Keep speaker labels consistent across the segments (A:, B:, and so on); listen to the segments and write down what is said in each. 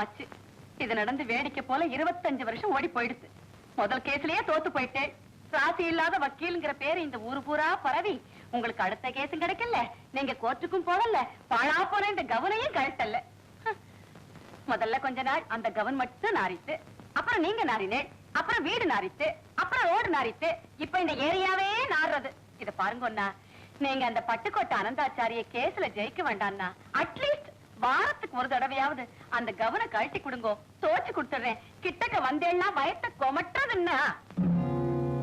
A: ஆச்சு. இது நடந்து வேடிக்கை போல இருபத்தஞ்சு வருஷம் ஓடி போயிடுச்சு. முதல் கேஸ்லயே தோத்து போயிட்டேன். ராசி இல்லாத வக்கீலுங்கிற பேரு இந்த ஊரு பூரா பரவி. உங்களுக்கு அடுத்த கேஸும் கிடைக்கல. நீங்க கோர்ட்டுக்கும் போகல. பாழா போன இந்த கவனையும் கழட்டல. முதல்ல கொஞ்ச நாள் அந்த கவன் மட்டும் நாரித்து அப்புறம் நீங்க நாரினேன் அப்புறம் வீடு நாரித்து அப்புறம் ரோடு நாரித்து இப்ப இந்த ஏரியாவே நாடுறது இத பாருங்க நீங்க அந்த பட்டுக்கோட்டை அனந்தாச்சாரிய கேஸ்ல ஜெயிக்க வேண்டாம்னா அட்லீஸ்ட் வாரத்துக்கு ஒரு தடவையாவது அந்த கவனை கழட்டி கொடுங்கோ. தோச்சு கொடுத்துடுறேன் கிட்டக்க வந்தேன்னா வயத்தை கொமட்டுறதுன்னா.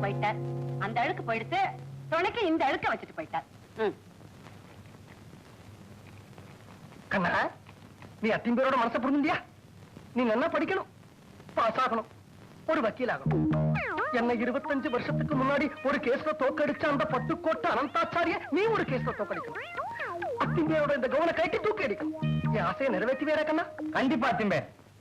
A: போயிட்டார். அந்த அழுக்கு போயிடுத்து துணைக்கு இந்த அழுக்க வச்சுட்டு போயிட்டார். ம்.
B: கண்ணா நீ அத்தின் பேரோட மனசை புரிஞ்சுண்டியா நீ நல்லா படிக்கணும். பாஸ் ஆகணும். ஒரு வக்கீல் ஆகணும் என்ன இருபத்தஞ்சு வருஷத்துக்கு முன்னாடி ஒரு கேஸ்ல தோக்கடிச்ச அந்த பட்டுக்கோட்டை அனந்தாச்சாரிய நீ ஒரு கேஸ்ல தோக்கடிக்கணும். அத்தின் பேரோட இந்த கவன கைட்டி தூக்கி அடிக்கணும். என் ஆசையை நிறைவேற்றி வேற
C: கண்டிப்பா திம்பே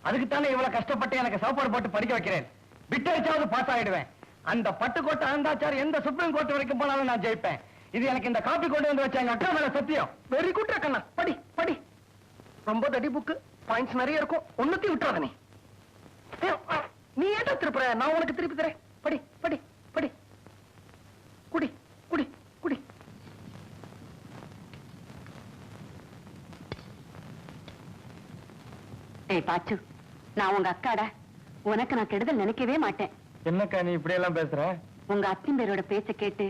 C: அதுக்குத்தானே இவ்வளவு கஷ்டப்பட்டு எனக்கு சாப்பாடு போட்டு படிக்க வைக்கிறேன். பிட் அடிச்சாவது பாஸ் ஆயிடுவேன். அந்த பட்டுக்கோட்டை ஆண்டாச்சார் எந்த சுப்ரீம் கோர்ட் வரைக்கும் போனாலும் நான் ஜெயிப்பேன். இது எனக்கு இந்த காப்பி கொண்டு வந்து வச்ச எங்க அக்கா மேல சத்தியம்.
B: வெரி குட் அக்கண்ணா படி படி. ரொம்ப தடி புக்கு பாயிண்ட்ஸ் நிறைய இருக்கும். ஒண்ணுத்தையும் விட்டுறாத நீ. ஏ, நீ ஏன்டா திருப்புற? நான் உனக்கு திருப்பி தரேன். படி படி படி. குடி.
A: ஏய் பாச்சு. நான் உங்க அக்காடா. உனக்கு நான் கெடுதல் நினைக்கவே மாட்டேன்.
C: என்னக்கா நீ இப்படி எல்லாம் பேசுற?
A: உங்க அத்தின் பேரோட பேச்ச கேட்டு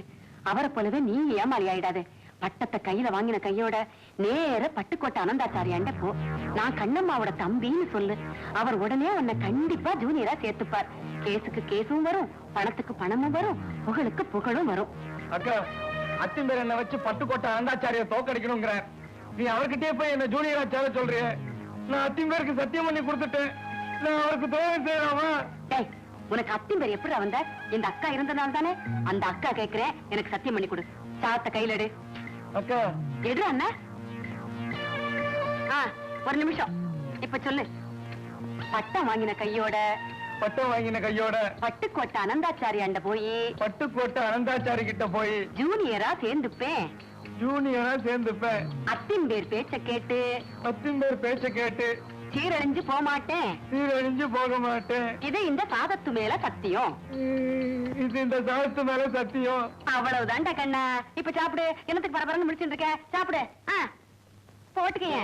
A: அவரை போலவே நீ ஏமாளி ஆயிடாத. பட்டத்தை கையில வாங்கின கையோட நேர பட்டுக்கோட்டை அனந்தாச்சாரியாண்ட போ. நான் கண்ணம்மாவோட தம்பின்னு சொல்லு. அவர் உடனே உன்னை கண்டிப்பா ஜூனியரா சேர்த்துப்பார். கேஸுக்கு கேஸும் வரும் பணத்துக்கு பணமும் வரும் புகழுக்கு புகழும் வரும்.
C: அக்கா அத்திம்பேர் என்ன வச்சு பட்டுக்கோட்டை ஆண்டாச்சாரிய தோக்கடிக்கணுங்கிற நீ அவர்கிட்டயே போய் என்ன ஜூனியரா சேர சொல்றிய? நான் அத்திம்பேருக்கு சத்தியம் பண்ணி கொடுத்துட்டேன். நான் அவருக்கு துரோகம் செய்யலாமா?
A: உனக்கு அத்தின் பேர் எப்படி வந்த? இந்த அக்கா இருந்தனால தானே? அந்த அக்கா கேக்குறேன் எனக்கு சத்தியம் பண்ணி கொடு. சாத்த கையில எடு.
C: அக்கா.
A: எடு அண்ணா. ஆ, ஒரு நிமிஷம். இப்ப சொல்லு. பட்டம் வாங்கின கையோட
C: பட்டம் வாங்கின கையோட
A: பட்டுக்கோட்டை அனந்தாச்சாரியாண்ட போய்
C: பட்டுக்கோட்டை அனந்தாச்சாரி கிட்ட போய்
A: ஜூனியரா சேர்ந்துப்பேன்.
C: ஜூனியரா சேர்ந்துப்பேன்.
A: அத்தின் பேர் பேச்ச கேட்டு
C: அத்திம்பேர் பேச்ச கேட்டு
A: சீரழிஞ்சு போக மாட்டேன்
C: சீரழிஞ்சு போக மாட்டேன்
A: இது இந்த சாதத்து மேல சத்தியம்.
C: இது இந்த சாதத்து மேல சத்தியம்.
A: அவ்வளவுதான்டா கண்ணா. இப்ப சாப்பிடு. என்னத்துக்கு பரபரன்னு முடிச்சுட்டு இருக்க? சாப்பிடு. போட்டுக்கங்க.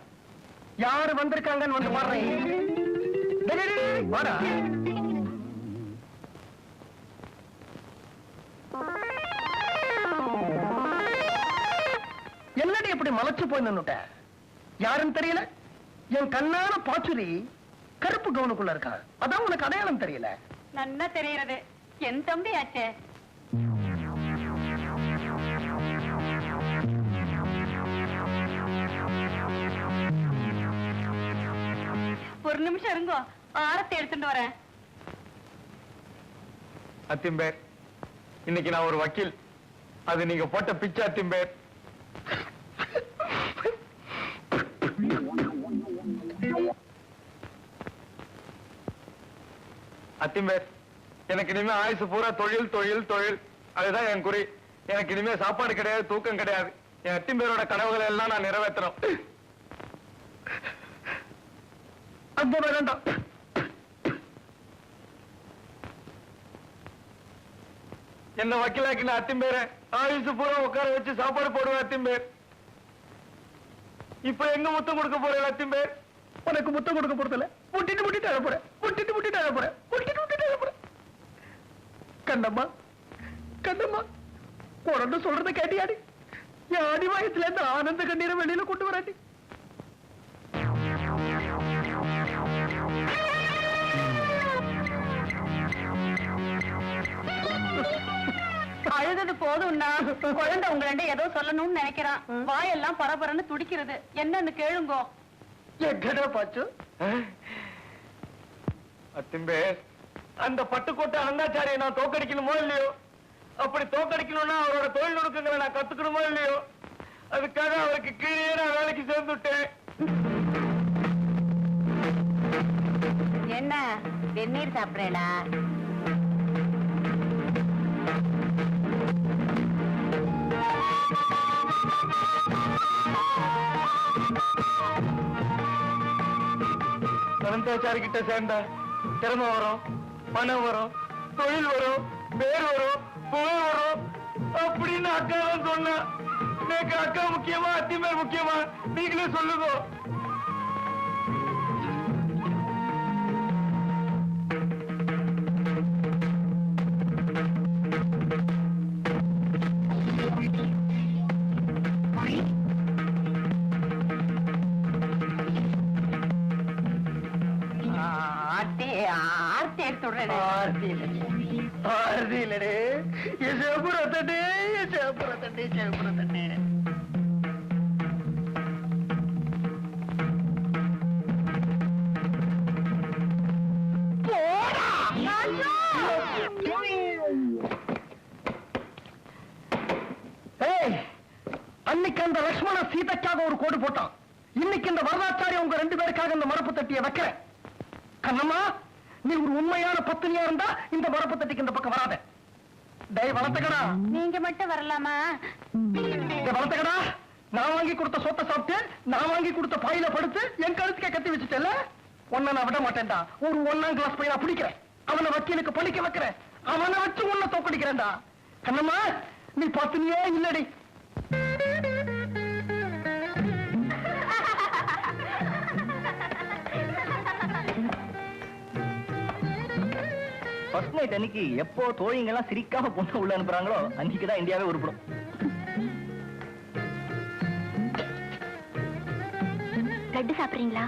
B: யாரு வந்திருக்காங்கன்னு வந்து பாடுறேன். வாடா. என்னடி இப்படி மலைச்சு போய் நின்னுட்ட? யாருன்னு தெரியல? என் கண்ணான பாச்சுரி கருப்பு கவுனுக்குள்ள இருக்கா. அதான் உனக்கு அடையாளம் தெரியல.
A: நன்னா தெரியறது என் தம்பி ஆச்சே ஒரு நிமிஷம் இருங்கோ. ஆரத்தை எடுத்துட்டு வரேன்.
C: அத்திம்பேர் இன்னைக்கு நான் ஒரு வக்கீல். அது நீங்க போட்ட பிச்சை அத்திம்பேர். அத்திம்பேர் எனக்கு இனிமே ஆயுசு பூரா தொழில் தொழில் தொழில். அதுதான் என் குறி. எனக்கு இனிமே சாப்பாடு கிடையாது தூக்கம் கிடையாது. என் அத்திம்பேரோட கனவுகளை எல்லாம் நான் நிறைவேற்றணும்.
B: அந்த வேண்டாம்.
C: என்ன வக்கீலாக்கின அத்திம்பேர ஆயுசு பூரா உட்கார வச்சு சாப்பாடு போடுவேன் அத்திம்பேர். இப்ப எங்க முத்தம் கொடுக்க போறேன் அத்திம்பேர்?
B: உனக்கு முத்தம் கொடுக்க போறதில்ல. முட்டிட்டு முட்டிட்டு அழ போறேன். முட்டிட்டு முட்டிட்டு அழ போறேன். முட்டிட்டு முட்டிட்டு அழ போறேன். கண்டம்மா கண்டம்மா குழந்தை சொல்றத கேட்டியாடி? என் அடிவாயத்துல வயசுல இருந்து ஆனந்த கண்ணீரை வெளியில கொண்டு வராட்டி.
A: போதும்னா குழந்தை உங்களண்ட ஏதோ சொல்லணும்னு நினைக்கிறான். வாயெல்லாம் பரபரன்னு துடிக்கிறது. என்னன்னு கேளுங்கோ.
B: எங்கடா பாச்சு?
D: அத்திம்பே அந்த பட்டுக்கோட்டை அண்ணாச்சாரியை நான் தோக்கடிக்கணுமோ இல்லையோ? அப்படி தோக்கடிக்கணும்னா அவரோட தொழில் நுணுக்கங்களை நான் கத்துக்கணுமோ இல்லையோ? அதுக்காக அவருக்கு கீழே நான் வேலைக்கு சேர்ந்துட்டேன்.
A: என்ன? வெந்நீர் சாப்பிடறா
D: அனந்தாச்சாரி கிட்ட சேர்ந்தா திறமை வரும் பணம் வரும் தொழில் வரும் பேர் வரும் புகழ் வரும். அப்படின்னு அக்கா தான் சொன்னா எனக்கு அக்கா முக்கியமா அத்திமேல் முக்கியமா? நீங்களே சொல்லுங்க.
A: ஆர்த்தி
B: என் என் அன்னைக்கு அந்த லக்ஷ்மண சீதைக்காக ஒரு கோடு போட்டான். இன்னைக்கு இந்த வரதாச்சாரி உங்க ரெண்டு பேருக்காக இந்த மரப்பு தட்டிய வைக்கிறேன். கண்ணம்மா நீ ஒரு உண்மையான பத்தினியா இருந்தா இந்த மரப்பு தட்டிக்கு இந்த பக்கம் வராத. டேய்
A: நீங்க மட்டும் வரலாமா?
B: இந்த வளர்த்தகடா நான் வாங்கி கொடுத்த சொத்தை சாப்பிட்டு நான் வாங்கி கொடுத்த பாயில படுத்து என் கழுத்துக்க கத்தி வச்சுட்டேல உன்னை நான் விட மாட்டேன்டா. ஒரு ஒன்னாம் கிளாஸ் பையனா பிடிக்கிறேன். அவனை வக்கீலுக்கு பழிக்க வைக்கிறேன். அவனை வச்சு உன்னை தோக்கடிக்கிறேன்டா. கண்ணம்மா நீ பத்தினியே இல்லடி.
D: ஃபர்ஸ்ட் நைட் அன்னைக்கு எப்போ தோழிங்க எல்லாம் சிரிக்காம பொண்ணு உள்ள அனுப்புறாங்களோ அன்னைக்கு தான் இந்தியாவே உருப்படும்.
E: லட்டு சாப்பிடுறீங்களா?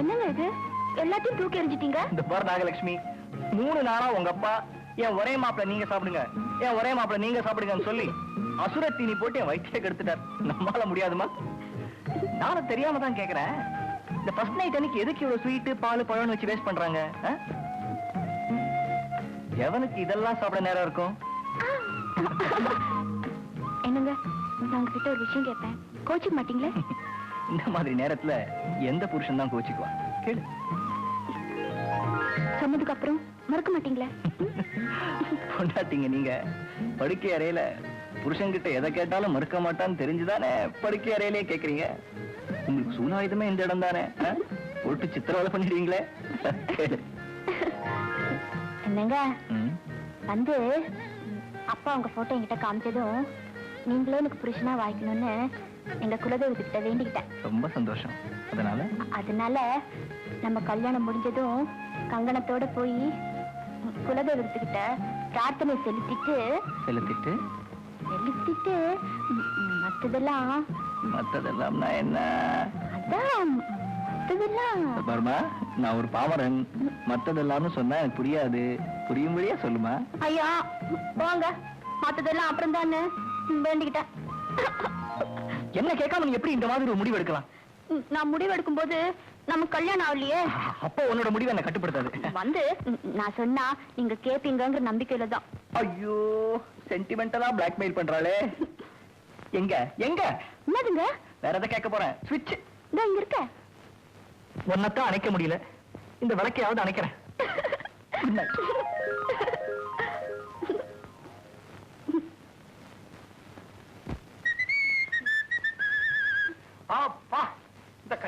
E: என்னங்க இது? எல்லாத்தையும் தூக்கி எறிஞ்சிட்டீங்க?
D: இந்த பார் நாகலட்சுமி மூணு நாளா உங்க அப்பா என் ஒரே மாப்பிள நீங்க சாப்பிடுங்க. என் ஒரே மாப்பிள நீங்க சாப்பிடுங்கன்னு சொல்லி அசுர தீனி போட்டு என் வயிற்றையே கெடுத்துட்டார். நம்மால முடியாதுமா? நானும் தெரியாம தான் கேக்குறேன். இந்த ஃபர்ஸ்ட் நைட் அன்னைக்கு எதுக்கு இவ்வளவு ஸ்வீட் பால் பழம்னு வச்சு வேஸ்ட் பண்றாங்க? எவனுக்கு இதெல்லாம் சாப்பிட நேரம் இருக்கும்?
E: என்னங்க நான் உங்ககிட்ட ஒரு விஷயம் கேட்பேன் கோச்சிக்க மாட்டீங்களே?
D: இந்த மாதிரி நேரத்துல எந்த புருஷன் தான் கோச்சிக்குவான்? கேளு.
E: சொன்னதுக்கு அப்புறம் மறக்க மாட்டீங்களே?
D: கொண்டாட்டிங்க நீங்க. படுக்கை அறையில புருஷன்கிட்ட எதை கேட்டாலும் மறுக்க மாட்டான்னு தெரிஞ்சுதானே படுக்கை அறையிலே கேக்குறீங்க? உங்களுக்கு சூனாயுதமே இந்த இடம் தானே? போட்டு சித்திரவதை பண்ணிடுவீங்களே? கேளு.
E: என்னங்க. வந்து அப்பா உங்க போட்டோ என்கிட்ட காமிச்சதும் நீங்களே எனக்கு புருஷனா வாய்க்கணும்னு எங்க குலதெய்வத்துக்கிட்ட வேண்டிக்கிட்டேன்.
D: ரொம்ப சந்தோஷம். அதனால?
E: அதனால நம்ம கல்யாணம் முடிஞ்சதும் கங்கணத்தோட போய் குலதெய்வத்துக்கிட்ட பிரார்த்தனை செலுத்திட்டு
D: செலுத்திட்டு?
E: செலுத்திட்டு மத்ததெல்லாம்
D: மத்ததெல்லாம்னா என்ன?
E: அதான் மத்ததெல்லாம்.
D: பர்மா நான் ஒரு பாமரன். மத்ததெல்லாம்னு சொன்னா எனக்கு புரியாது. புரியும்படியா சொல்லுமா?
E: ஐயா போங்க மத்ததெல்லாம் அப்புறம் தானே வேண்டிக்கிட்டேன்.
D: என்ன கேட்காம நீ எப்படி இந்த மாதிரி ஒரு முடிவு எடுக்கலாம்
E: நான் முடிவெடுக்கும் போது நம்ம கல்யாணம் ஆகலையே.
D: அப்போ உன்னோட முடிவை என்ன கட்டுப்படுத்தாது.
E: வந்து நான் சொன்னா நீங்க கேப்பீங்கங்கிற நம்பிக்கையில தான்.
D: ஐயோ சென்டிமெண்டலா பிளாக்மெயில் பண்றாளே. எங்க எங்க?
E: என்னதுங்க?
D: வேற எதை கேட்க போறேன்? ஸ்விட்ச்
E: இதோ இங்க இருக்க.
D: ஒன்னத்தான் அணைக்க முடியல. இந்த விளக்கையாவது அணைக்கிறேன்.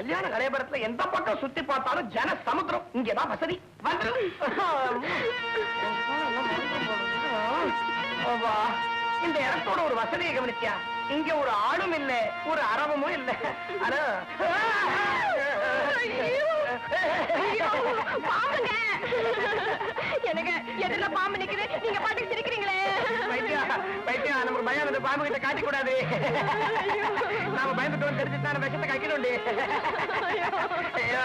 B: கல்யாண கலையபுரத்துல எந்த பக்கம் சுத்தி பார்த்தாலும் ஜன சமுத்திரம். இங்கதான் வசதி. இந்த இடத்தோட ஒரு வசதியை கவனிச்சியா? இங்க ஒரு ஆளும் இல்ல ஒரு அரவமும் இல்ல. ஆனா
E: பாம்புங்க. எனக்கு எதிரில பாம்பு நிக்குது. நீங்க பாட்டுக்கு சிரிக்கிறீங்களே.
B: நமக்கு
F: ஒரு பயம் அந்த பாம்பு கிட்ட காட்டி கூடாது நாம பயந்துட்டோம் தெரிஞ்சுட்டு அந்த விஷத்தை கக்கணும்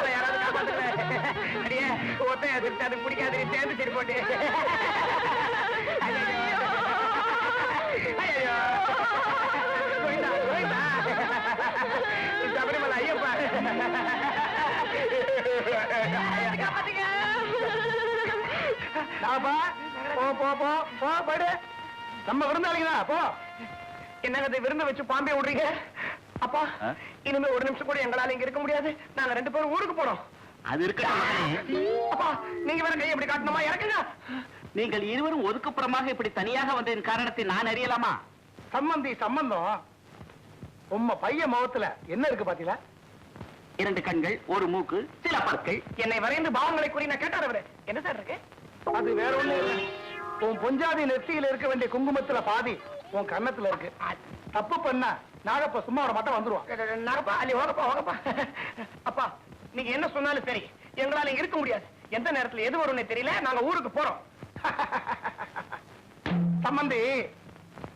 F: யாராவது காப்பாத்துங்க அடியே ஒத்தையா திருட்டு அது பிடிக்காது சேர்ந்து சரி போட்டு. சபரிமலை ஐயப்பா. நாப்பா, போ போ போ போ படு. நம்ம விருந்தாளிங்களா போ. என்னங்க இது விருந்து வச்சு பாம்பே விடுறீங்க? அப்பா? இனிமே ஒரு நிமிஷம் கூட எங்களால இங்க இருக்க முடியாது. நாங்க ரெண்டு பேரும் ஊருக்கு போறோம்.
G: அது இருக்கட்டும்.
F: அப்பா நீங்க வேற கை எப்படி காட்டணுமா? இறக்குங்க.
G: நீங்கள் இருவரும் ஒதுக்குப்புறமாக இப்படி தனியாக வந்ததின் காரணத்தை நான் அறியலாமா?
F: சம்பந்தி சம்பந்தம். உம்ம பையன் முகத்துல என்ன இருக்கு பாத்தீங்களா?
G: இரண்டு கண்கள் ஒரு மூக்கு சில பற்கள்.
F: என்னை வரைந்து பாவங்களை கூறி நான் கேட்டார் அவரு. என்ன சார் இருக்கு? அது வேற ஒண்ணு இல்ல. உன் பொஞ்சாதி நெத்தியில இருக்க வேண்டிய குங்குமத்துல பாதி உன் கன்னத்துல இருக்கு. தப்பு பண்ண நாகப்பா சும்மா அவட மட்டும் வந்துருவான். நாகப்பா அல்லி ஓகப்பா ஓகப்பா அப்பா நீங்க என்ன சொன்னாலும் சரி எங்களால இருக்க முடியாது. எந்த நேரத்துல எது வரும்னு தெரியல நாங்க ஊருக்கு போறோம். சம்பந்தி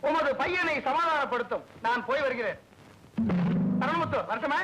F: உமது பையனை சமாதானப்படுத்தும். நான் போய் வருகிறேன். சரணமுத்து வருஷமா